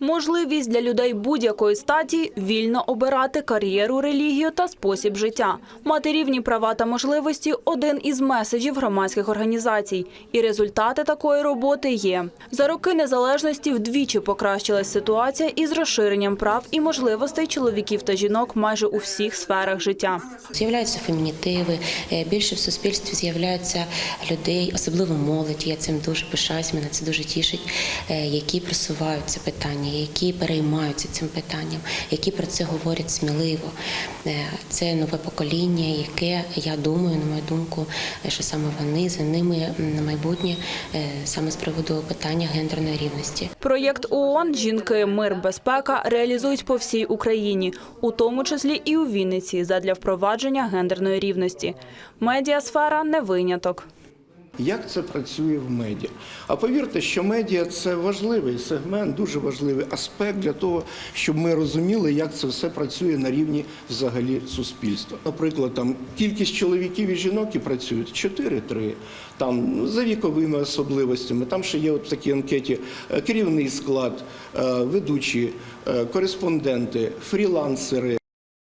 Можливість для людей будь-якої статі вільно обирати кар'єру, релігію та спосіб життя. Мати рівні права та можливості – один із меседжів громадських організацій. І результати такої роботи є. За роки незалежності вдвічі покращилась ситуація із розширенням прав і можливостей чоловіків та жінок майже у всіх сферах життя. З'являються фемінітиви, е, більше в суспільстві з'являються людей, особливо молодь. Я цим дуже пишаюсь, мене це дуже тішить, е, які просувають це питання, які переймаються цим питанням, які про це говорять сміливо. Е, Це нове покоління, яке я думаю, на мою думку, що саме вони за ними на майбутнє е, саме з приводу питання гендерної рівності. Проєкт ООН «Жінки, мир, безпека» реалізують по всій Україні, у тому числі і у Вінниці, задля впровадження гендерної рівності. Медіасфера – не виняток. Як це працює в медіа? А повірте, що медіа це важливий сегмент, дуже важливий аспект для того, щоб ми розуміли, як це все працює на рівні взагалі суспільства. Наприклад, там кількість чоловіків і жінок, які працюють 4-3, там ну, за віковими особливостями. Там ще є от в анкеті е, керівний склад, е, ведучі, е, кореспонденти, фрілансери.